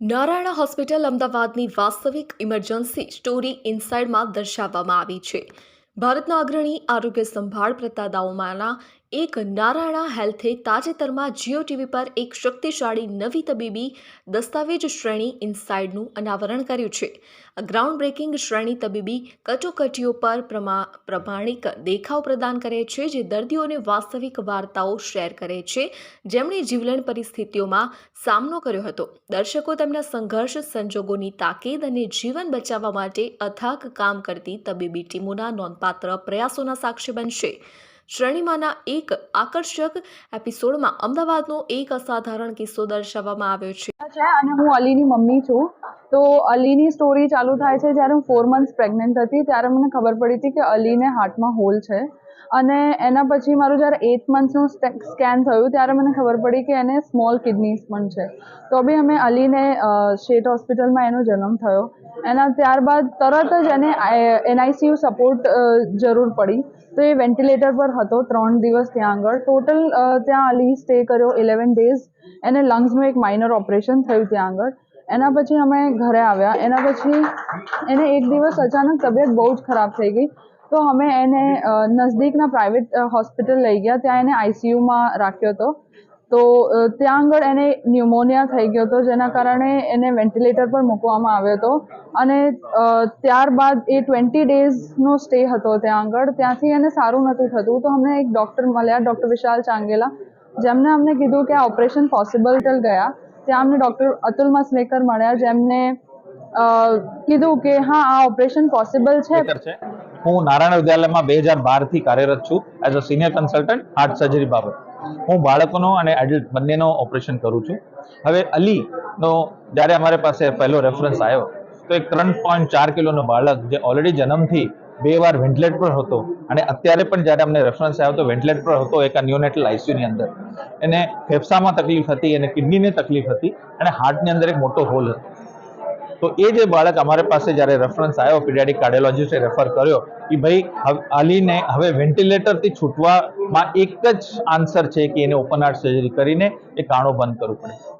Narayan hospital અમદાવાદની વાસ્તવિક emergency story ઇનસાઇડમાં દર્શાવવામાં આવી છે. ભારતના અગ્રણી આરોગ્ય સંભાળ પ્રદાતાઓમાંના એક નારાયણા હેલ્થે તાજેતરમાં જીઓ ટીવી પર એક શક્તિશાળી નવી તબીબી દસ્તાવેજ શ્રેણી ઇનસાઇડનું અનાવરણ કર્યું છે. ગ્રાઉન્ડ બ્રેકિંગ શ્રેણી તબીબી કટોકટીઓ પર પ્રમા પ્રમાણિક દેખાવ પ્રદાન કરે છે જે દર્દીઓને વાસ્તવિક વાર્તાઓ શેર કરે છે. જેમણે જીવલેણ પરિસ્થિતિઓમાં સામનો કર્યો હતો. દર્શકો તેમના સંઘર્ષ, સંજોગોની તાકીદ અને જીવન બચાવવા માટે અથાક કામ કરતી તબીબી ટીમોના નોંધપાત્ર પ્રયાસોના સાક્ષી બનશે. શ્રેણીમાંના એક આકર્ષક એપિસોડમાં અમદાવાદનો એક અસાધારણ કિસ્સો દર્શાવવામાં આવ્યો છે. અને હું અલીની મમ્મી છું. તો અલીની સ્ટોરી ચાલુ થાય છે જ્યારે હું ફોર મંથ્સ પ્રેગ્નન્ટ હતી ત્યારે મને ખબર પડી હતી કે અલીને હાર્ટમાં હોલ છે. અને એના પછી મારું જ્યારે એઇટ મંથનું સ્કેન થયું, ત્યારે મને ખબર પડી કે એને સ્મોલ કિડનીઝ પણ છે. તો બી અમે અલીને સ્ટેટ હોસ્પિટલમાં એનો જન્મ થયો. એના ત્યારબાદ તરત જ એને એનઆઈસીયુ સપોર્ટ જરૂર પડી. તો એ વેન્ટિલેટર પર હતો ત્રણ દિવસ ત્યાં આગળ. ટોટલ ત્યાં અલી સ્ટે કર્યો ઇલેવન ડેઝ એને લંગ્સનું એક માઇનર ઓપરેશન થયું ત્યાં આગળ. એના પછી અમે ઘરે આવ્યા. એના પછી એને એક દિવસ અચાનક તબિયત બહુ જ ખરાબ થઈ ગઈ. તો અમે એને નજદીકના પ્રાઇવેટ હોસ્પિટલ લઈ ગયા. ત્યાં એને આઈસીયુમાં રાખ્યો હતો. તો ત્યાં આગળ એને ન્યુમોનિયા થઈ ગયો હતો, જેના કારણે એને વેન્ટિલેટર પર મૂકવામાં આવ્યો હતો. અને ત્યારબાદ એ ટ્વેન્ટી ડેઝનો સ્ટે હતો ત્યાં આગળ. ત્યાંથી એને સારું નહોતું થતું. તો અમને એક ડૉક્ટર મળ્યા ડૉક્ટર વિશાલ ચાંગેલા, જેમને અમને કીધું કે આ ઓપરેશન પોસિબલ ગયા. ત્યાં અમને ડૉક્ટર અતુલ મસલેકર મળ્યા, જેમને કીધું કે હા, આ ઓપરેશન પોસિબલ છે? હું નારાયણ વિદ્યાલયમાં બે હજાર બારથી કાર્યરત છું. As a senior consultant heart surgery બાબત. હું બાળકોનો અને એડલ્ટ બંનેનો ઓપરેશન કરું છું. હવે અલીનો, જ્યારે અમારી પાસે પહેલો રેફરન્સ આવ્યો, તો એક ત્રણ પોઈન્ટ ચાર કિલોનો બાળક જે ઓલરેડી જન્મથી બે વાર વેન્ટિલેટ પર હતો અને અત્યારે પણ જ્યારે અમને રેફરન્સ આવ્યો તો વેન્ટિલેટ પર હતો એક ન્યુનેટલ આઈસીયુની અંદર. એને ફેફસામાં તકલીફ હતી, એને કિડનીની તકલીફ હતી અને હાર્ટની અંદર એક મોટો હોલ હતો. તો એ જે બાળક અમારી પાસે જ્યારે રેફરન્સ આવ્યો પીડિયાટિક કાર્ડિયોલોજીસ્ટે રેફર કર્યો, કે ભાઈ અલીને હવે વેન્ટિલેટરથી છૂટવામાં એક જ આન્સર છે કે એને ઓપન હાર્ટ સર્જરી કરીને એ કાણો બંધ કરવું પડે.